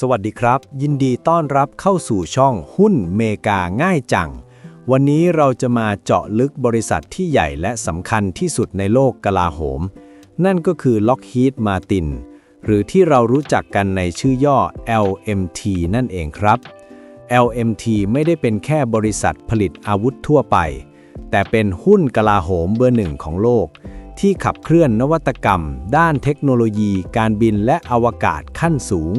สวัสดีครับ ยินดีต้อนรับเข้าสู่ช่องหุ้นเมกาง่ายจัง วันนี้เราจะมาเจาะลึกบริษัทที่ใหญ่และสำคัญที่สุดในโลกกลาโหม นั่นก็คือ Lockheed Martin หรือที่เรารู้จักกันในชื่อย่อ LMT นั่นเองครับ LMT ไม่ได้เป็นแค่บริษัทผลิตอาวุธทั่วไป แต่เป็นหุ้นกลาโหมเบอร์หนึ่งของโลก ที่ขับเคลื่อนนวัตกรรม ด้านเทคโนโลยี การบินและอวกาศขั้นสูง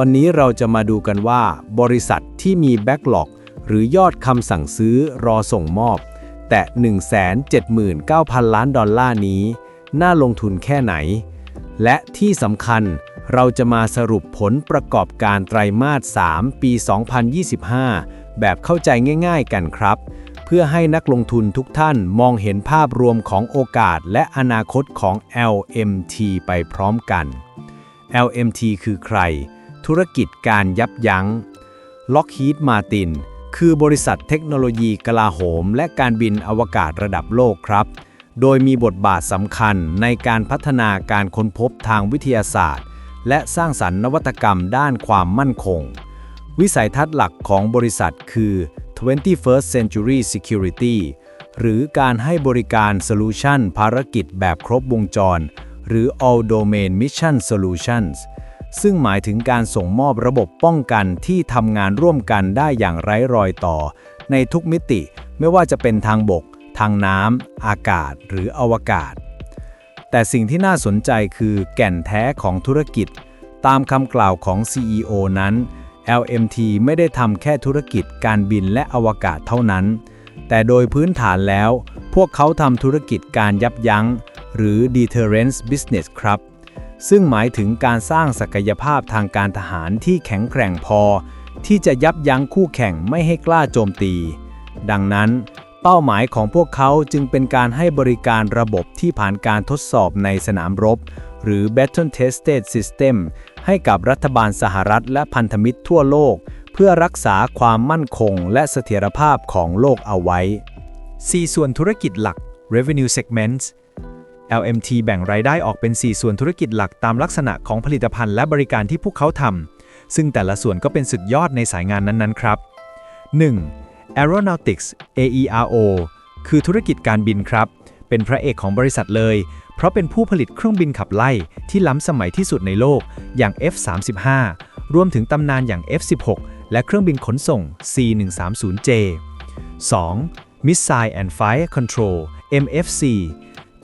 วันนี้เราจะมาดูกันว่า บริษัทที่มีแบ็กหลอกหรือยอดคำสั่งซื้อรอส่งมอบ แต่ 179,000 ล้านดอลลาร์นี้ น่าลงทุนแค่ไหน และที่สำคัญเราจะมาสรุปผลประกอบการไตรมาส 3 ปี 2025 แบบเข้าใจง่าย ๆ กันครับ เพื่อให้นักลงทุนทุกท่านมองเห็นภาพรวมของโอกาสและอนาคตของ LMT ไปพร้อมกัน LMT คือใคร ธุรกิจการยับยั้ง Lockheed Martin คือบริษัทเทคโนโลยีกลาโหม และการบินอวกาศระดับโลกครับ โดยมีบทบาทสำคัญในการพัฒนาการค้นพบทางวิทยาศาสตร์ และสร้างสรรค์นวัตกรรมด้านความมั่นคง วิสัยทัศน์หลักของบริษัทคือ 21st Century Security หรือการให้บริการโซลูชันภารกิจแบบครบวงจร หรือ All Domain Mission Solutions ซึ่งหมายถึงการส่งมอบระบบป้องกันที่ทำงานร่วมกันได้อย่างไร้รอยต่อ ในทุกมิติไม่ว่าจะเป็นทางบก ทางน้ำอากาศหรืออวกาศ แต่สิ่งที่น่าสนใจคือแก่นแท้ของธุรกิจ ตามคำกล่าวของ CEO นั้น LMT ไม่ได้ทำแค่ธุรกิจการบินและอวกาศเท่านั้น แต่โดยพื้นฐานแล้ว พวกเขาทำธุรกิจการยับยั้ง หรือ deterrence business ครับ ซึ่งหมายถึงการสร้างศักยภาพทางการทหารที่แข็งแกร่งพอ ที่จะยับยั้งคู่แข่งไม่ให้กล้าโจมตี ดังนั้น เป้าหมายของพวกเขาจึงเป็นการให้บริการระบบที่ผ่านการทดสอบในสนามรบ หรือ Battle Tested System ให้กับรัฐบาลสหรัฐและพันธมิตรทั่วโลก เพื่อรักษาความมั่นคงและเสถียรภาพของโลกเอาไว้ 4 ส่วนธุรกิจหลัก revenue segments LMT แบ่งรายได้ออกเป็น 4 ส่วนธุรกิจหลักตามลักษณะของผลิตภัณฑ์และบริการที่พวกเขาทำ ซึ่งแต่ละส่วนก็เป็นสุดยอดในสายงานนั้นๆ ครับ 1. Aeronautics AERO คือธุรกิจการบินครับ เป็นพระเอกของบริษัทเลย เพราะเป็นผู้ผลิตเครื่องบินขับไล่ที่ล้ำสมัยที่สุดในโลก อย่าง F-35 รวมถึงตำนานอย่าง F-16 และเครื่องบินขนส่ง C-130J 2. Missile and Fire Control MFC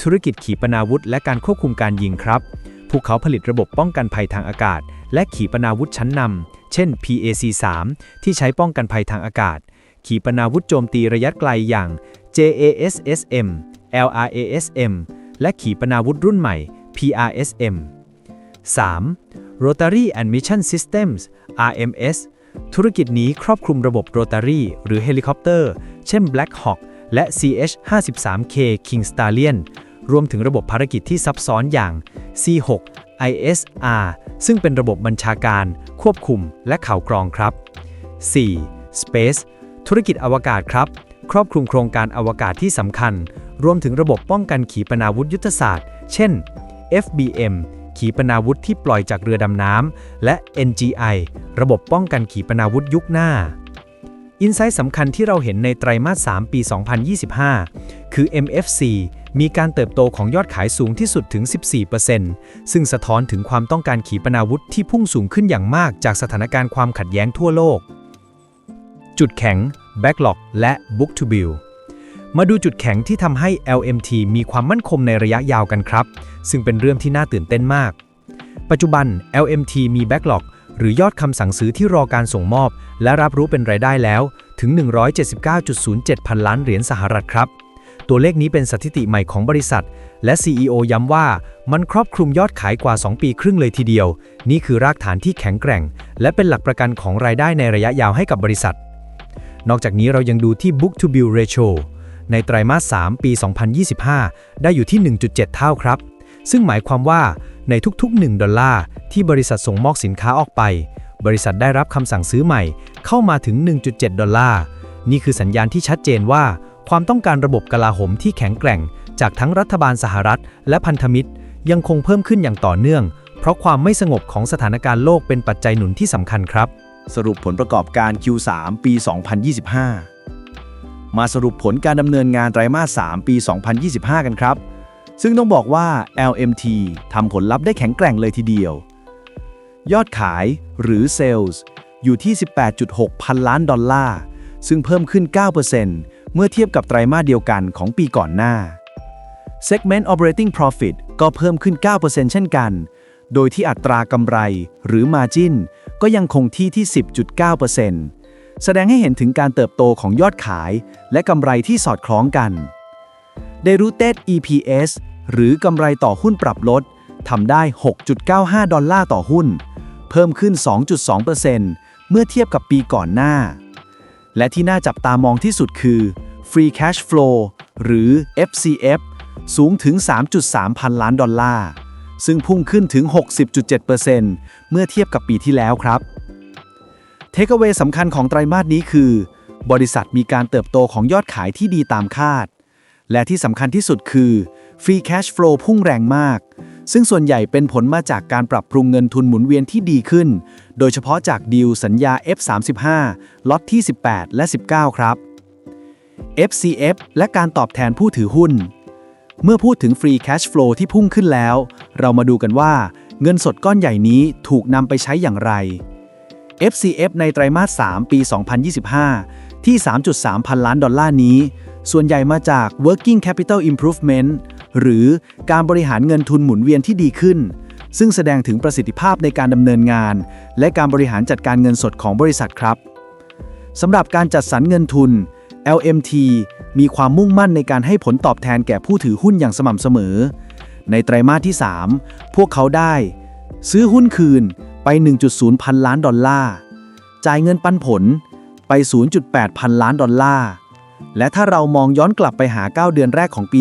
ธุรกิจขีปนาวุธและการควบคุมการยิงครับ พวกเขาผลิตระบบป้องกันภัยทางอากาศ และขีปนาวุธชั้นนำเช่น PAC-3 ที่ใช้ป้องกันภัยทางอากาศ ขีปนาวุธโจมตีระยะไกลอย่าง JASSM LRASM และขีปนาวุธรุ่นใหม่ PRSM 3. Rotary and Mission Systems RMS ธุรกิจนี้ครอบคลุมระบบ Rotary หรือเฮลิคอปเตอร์ เช่น Black Hawk และ CH-53K King Stallion รวมถึงระบบภารกิจที่ซับซ้อนอย่าง C6 ISR ซึ่งเป็นระบบบัญชาการ ควบคุม และข่าวกรองครับ 4. Space ธุรกิจอวกาศครับ ครอบคลุมโครงการอวกาศที่สำคัญ รวมถึงระบบป้องกันขีปนาวุธยุทธศาสตร์ เช่น FBM ขีปนาวุธที่ปล่อยจากเรือดำน้ำและ NGI ระบบป้องกันขีปนาวุธยุคหน้า อินไซต์สำคัญที่เราเห็นในไตรมาส 3 ปี 2025 คือ MFC มีการเติบโตของยอดขายสูงที่สุดถึง 14%ซึ่งสะท้อนถึงความต้องการขีปนาวุธที่พุ่งสูงขึ้นอย่างมากจากสถานการณ์ความขัดแย้งทั่วโลก จุดแข็ง Backlog และ Book to Build มาดูจุดแข็งที่ทำให้ LMT มีความมั่นคงในระยะยาวกันครับ ซึ่งเป็นเรื่องที่น่าตื่นเต้นมาก ปัจจุบัน LMT มี Backlog หรือยอดคำสั่งซื้อที่รอการส่งมอบ และรับรู้เป็นรายได้แล้วถึง 179.07 พันล้านเหรียญสหรัฐครับ ตัวเลขนี้เป็นสถิติใหม่ของบริษัท และ CEO ย้ำว่ามันครอบคลุมยอดขายกว่า 2 ปีครึ่งเลยทีเดียว นี่คือรากฐานที่แข็งแกร่ง และเป็นหลักประกันของรายได้ในระยะยาวให้กับบริษัท นอกจากนี้เรายังดูที่ Book to Bill Ratio ในไตรมาส 3 ปี 2025 ได้อยู่ที่ 1.7 เท่าครับ ซึ่งหมายความว่าในทุกๆ 1 ดอลลาร์ที่บริษัทส่งมอบสินค้าออกไป บริษัทได้รับคำสั่งซื้อใหม่เข้ามาถึง 1.7 ดอลลาร์ นี่คือสัญญาณที่ชัดเจนว่า ความต้องการระบบกลาโหมที่แข็งแกร่ง จากทั้งรัฐบาลสหรัฐ และพันธมิตร ยังคงเพิ่มขึ้นอย่างต่อเนื่อง เพราะความไม่สงบของสถานการณ์โลกเป็นปัจจัยหนุนที่สำคัญครับ สรุปผลประกอบการ Q3 ปี 2025 มาสรุปผลการดำเนินงานไตรมาส 3 ปี 2025 กันครับ ซึ่งต้องบอกว่า LMT ทำผลลัพธ์ได้แข็งแกร่งเลยทีเดียว ยอดขายหรือ Sales อยู่ที่ 18.6 พันล้านดอลลาร์ ซึ่งเพิ่มขึ้น 9% เมื่อเทียบกับไตรมาสเดียวกันของปีก่อนหน้า Segment Operating Profit ก็เพิ่มขึ้น 9%เช่นกัน โดยที่อัตรากำไรหรือ Margin ก็ยังคงที่ที่ 10.9%แสดงให้เห็นถึงการเติบโตของยอดขาย และกำไรที่สอดคล้องกัน Diluted EPS หรือกำไรต่อหุ้นปรับลดทำได้ 6.95 ดอลลาร์ต่อหุ้น เพิ่มขึ้น 2.2%เมื่อเทียบกับปีก่อนหน้า และที่น่าจับตามองที่สุดคือ Free Cash Flow หรือ FCF สูงถึง 3.3 พันล้านดอลลาร์ ซึ่งพุ่งขึ้นถึง 60.7%เมื่อเทียบกับปีที่แล้วครับ เทคเ a เวสำคัญของไตรมาสนี้คือ บริษัทมีการเติบโตของยอดขายที่ดีตามคาด และที่สำคัญที่สุดคือ Free Cash Flow พุ่งแรงมาก ซึ่งส่วนใหญ่เป็นผลมาจากการปรับปรุงเงินทุนหมุนเวียนที่ดีขึ้น โดยเฉพาะจากดีลสัญญา F35 ล็อตที่ 18 และ 19 ครับ FCF และการตอบแทนผู้ถือหุ้น เมื่อพูดถึง Free Cash Flow ที่พุ่งขึ้นแล้ว เรามาดูกันว่า เงินสดก้อนใหญ่นี้ถูกนำไปใช้อย่างไร FCF ในไตรมาส 3 ปี 2025 ที่ 3.3 พันล้านดอลลาร์นี้ ส่วนใหญ่มาจาก Working Capital Improvement หรือการบริหารเงินทุนหมุนเวียนที่ดีขึ้น ซึ่งแสดงถึงประสิทธิภาพในการดำเนินงาน และการบริหารจัดการเงินสดของบริษัทครับสำหรับการจัดสรรเงินทุน LMT มีความมุ่งมั่นในการให้ผลตอบแทนแก่ผู้ถือหุ้นอย่างสม่ำเสมอ ในไตรมาสที่ 3 พวกเขาได้ ซื้อหุ้นคืนไป 1.0 พันล้านดอลลาร์ จ่ายเงินปันผลไป 0.8 พันล้านดอลลาร์ และถ้าเรามองย้อนกลับไปหา 9 เดือนแรกของปี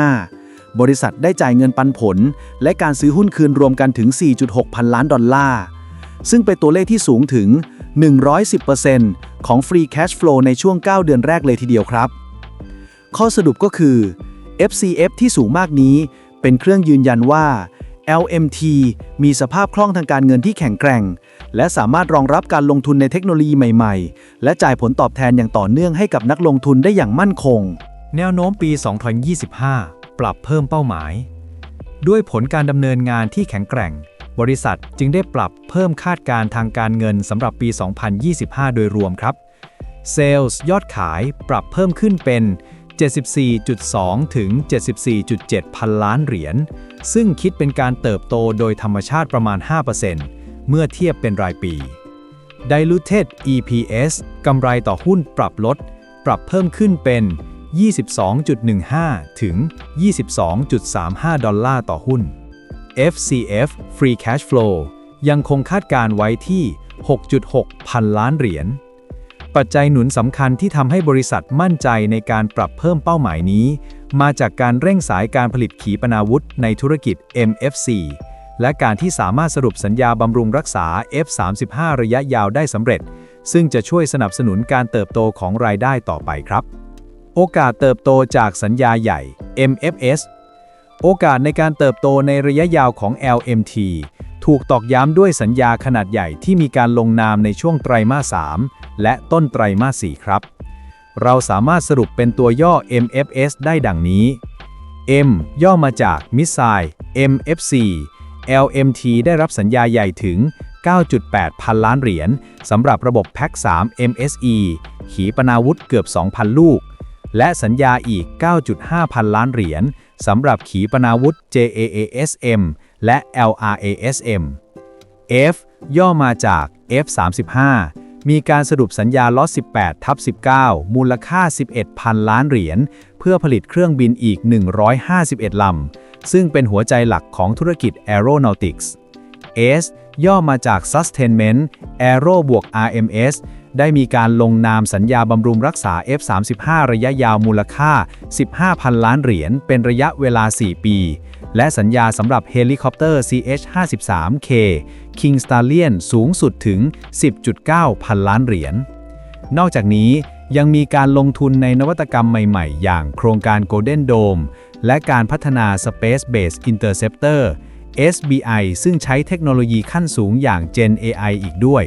2025 บริษัทได้จ่ายเงินปันผล และการซื้อหุ้นคืนรวมกันถึง 4.6 พันล้านดอลลาร์ ซึ่งเป็นตัวเลขที่สูงถึง 110%ของ Free Cash Flow ในช่วง 9 เดือนแรกเลยทีเดียวครับ ข้อสรุปก็คือ FCF ที่สูงมากนี้เป็นเครื่องยืนยันว่า LMT มีสภาพคล่องทางการเงินที่แข็งแกร่ง และสามารถรองรับการลงทุนในเทคโนโลยีใหม่ๆ และจ่ายผลตอบแทนอย่างต่อเนื่องให้กับนักลงทุนได้อย่างมั่นคง แนวโน้มปี 2025 ปรับเพิ่มเป้าหมาย ด้วยผลการดำเนินงานที่แข็งแกร่ง บริษัทจึงได้ปรับเพิ่มคาดการณ์ทางการเงินสำหรับปี 2025 โดยรวมครับ Sales ยอดขายปรับเพิ่มขึ้นเป็น 74.2 ถึง 74.7 พันล้านเหรียญ ซึ่งคิดเป็นการเติบโตโดยธรรมชาติประมาณ 5%เมื่อเทียบเป็นรายปี Diluted EPS กำไรต่อหุ้นปรับลด ปรับเพิ่มขึ้นเป็น 22.15 ถึง 22.35 ดอลลาร์ต่อหุ้น FCF Free Cash Flow ยังคงคาดการไว้ที่ 6.6 พันล้านเหรียญ ปัจจัยหนุนสำคัญที่ทำให้บริษัทมั่นใจในการปรับเพิ่มเป้าหมายนี้ มาจากการเร่งสายการผลิตขีปนาวุธในธุรกิจ MFC และการที่สามารถสรุปสัญญาบำรุงรักษา F35 ระยะยาวได้สำเร็จ ซึ่งจะช่วยสนับสนุนการเติบโตของรายได้ต่อไปครับ โอกาสเติบโตจากสัญญาใหญ่ MFS โอกาสในการเติบโตในระยะยาวของ LMT ถูกตอกย้ำด้วยสัญญาขนาดใหญ่ที่มีการลงนามในช่วงไตรมาส 3 และต้นไตรมาส 4 ครับ เราสามารถสรุปเป็นตัวย่อ MFS ได้ดังนี้ M ย่อมาจาก Missile MFC LMT ได้รับสัญญาใหญ่ถึง 9.8 พันล้านเหรียญสำหรับระบบแพ็ค3 MSE ขีปนาวุธเกือบ 2,000 ลูก และสัญญาอีก 9.5 พันล้านเหรียญ สำหรับขีปนาวุธ JAASM และ LRASM F ย่อมาจาก F35 มีการสรุปสัญญาล็อต18 ทับ 19 มูลค่า 11พันล้านเหรียญ เพื่อผลิตเครื่องบินอีก 151 ลำ ซึ่งเป็นหัวใจหลักของธุรกิจ Aeronautics S ย่อมาจาก Sustainment Aero บวก RMS ได้มีการลงนามสัญญาบำรุงรักษา F35 ระยะยาวมูลค่า 15,000 ล้านเหรียญ เป็นระยะเวลา 4 ปี และสัญญาสำหรับเฮลิคอปเตอร์ CH-53K King Stallion สูงสุดถึง 10.9 พันล้านเหรียญ นอกจากนี้ยังมีการลงทุนในนวัตกรรมใหม่ๆ อย่างโครงการ Golden Dome และการพัฒนา Space Based Interceptor SBI ซึ่งใช้เทคโนโลยีขั้นสูงอย่าง Gen AI อีกด้วย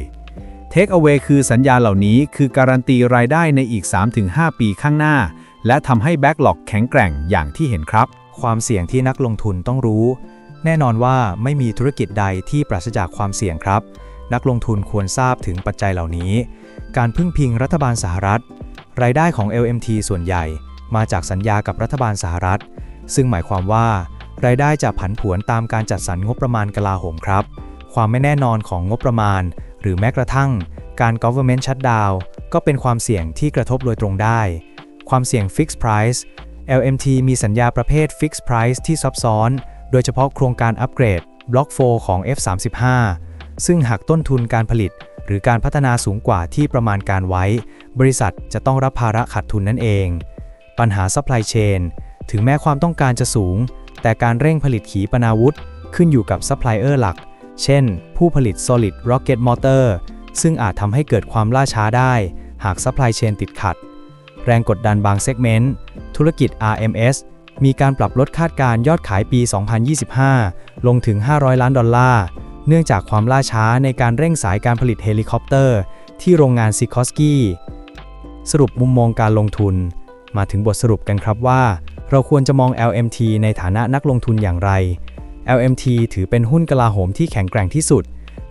Take away คือสัญญาเหล่านี้คือการันตีรายได้ในอีก 3-5 ปีข้างหน้า และทำให้ Backlog แข็งแกร่งอย่างที่เห็นครับ ความเสี่ยงที่นักลงทุนต้องรู้ แน่นอนว่าไม่มีธุรกิจใดที่ปราศจากความเสี่ยงครับ นักลงทุนควรทราบถึงปัจจัยเหล่านี้ การพึ่งพิงรัฐบาลสหรัฐ รายได้ของ LMT ส่วนใหญ่ มาจากสัญญากับรัฐบาลสหรัฐ ซึ่งหมายความว่า รายได้จะผันผวนตามการจัดสรรงบประมาณกลาโหมครับ ความไม่แน่นอนของงบประมาณ รือแม้กระทั่งการ government shutdown ก็เป็นความเสี่ยงที่กระทบโดยตรงได้ ความเสี่ยง fixed price LMT มีสัญญาประเภท Fixed Price ที่ซับซ้อน โดยเฉพาะโครงการอัปเกรด Block 4 ของ F35 ซึ่งหากต้นทุนการผลิต หรือการพัฒนาสูงกว่าที่ประมาณการไว้ บริษัทจะต้องรับภาระขาดทุนนั่นเอง ปัญหา Supply Chain ถึงแม้ความต้องการจะสูง แต่การเร่งผลิตขีปนาวุธ ขึ้นอยู่กับซัพพลายเออร์หลัก เช่น ผู้ผลิต Solid Rocket Motor ซึ่งอาจทำให้เกิดความล่าช้าได้ หาก Supply Chain ติดขัด แรงกดดันบางเซกเมนต์ ธุรกิจ RMS มีการปรับลดคาดการยอดขายปี 2025 ลงถึง 500 ล้านดอลลาร์ เนื่องจากความล่าช้าในการเร่งสายการผลิตเฮลิคอปเตอร์ ที่โรงงานซิคอสกี้สรุปมุมมองการลงทุน มาถึงบทสรุปกันครับว่า เราควรจะมอง LMT ในฐานะนักลงทุนอย่างไร LMT ถือเป็นหุ้นกลาโหมที่แข็งแกร่งที่สุด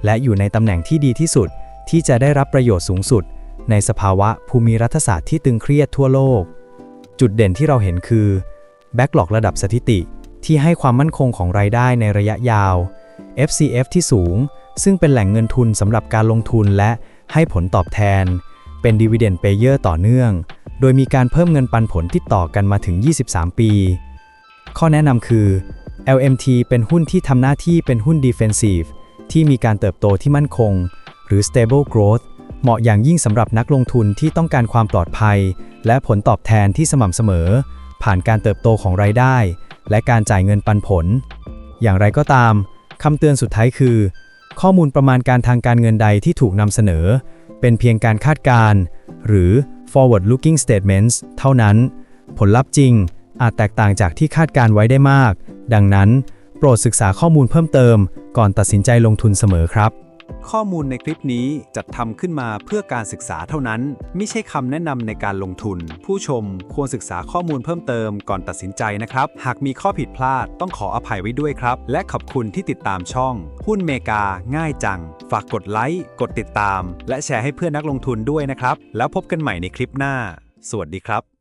และอยู่ในตำแหน่งที่ดีที่สุด ที่จะได้รับประโยชน์สูงสุด ในสภาวะภูมิรัฐศาสตร์ที่ตึงเครียดทั่วโลก จุดเด่นที่เราเห็นคือแบ็กหลอกระดับสถิติ ที่ให้ความมั่นคงของรายได้ในระยะยาว FCF ที่สูง ซึ่งเป็นแหล่งเงินทุนสำหรับการลงทุนและให้ผลตอบแทน เป็น Dividend Payer ต่อเนื่อง โดยมีการเพิ่มเงินปันผลติดต่อกันมาถึง 23 ปี ข้อแนะนำคือ LMT เป็นหุ้นที่ทำหน้าที่เป็นหุ้น Defensive ที่มีการเติบโตที่มั่นคง หรือ Stable Growth เหมาะอย่างยิ่งสำหรับนักลงทุนที่ต้องการความปลอดภัย และผลตอบแทนที่สม่ำเสมอ ผ่านการเติบโตของรายได้ และการจ่ายเงินปันผล อย่างไรก็ตามคำเตือนสุดท้ายคือ ข้อมูลประมาณการทางการเงินใดที่ถูกนำเสนอ เป็นเพียงการคาดการณ์หรือ forward looking statements เท่านั้น ผลลัพธ์จริง อาจแตกต่างจากที่คาดการไว้ได้มาก ดังนั้น โปรดศึกษาข้อมูลเพิ่มเติม ก่อนตัดสินใจลงทุนเสมอครับ ข้อมูลในคลิปนี้จัดทำขึ้นมาเพื่อการศึกษาเท่านั้น ไม่ใช่คำแนะนำในการลงทุน ผู้ชมควรศึกษาข้อมูลเพิ่มเติมก่อนตัดสินใจนะครับ หากมีข้อผิดพลาดต้องขออภัยไว้ด้วยครับ และขอบคุณที่ติดตามช่อง หุ้นเมกา ง่ายจัง ฝากกดไลค์กดติดตาม และแชร์ให้เพื่อนนักลงทุนด้วยนะครับ แล้วพบกันใหม่ในคลิปหน้า สวัสดีครับ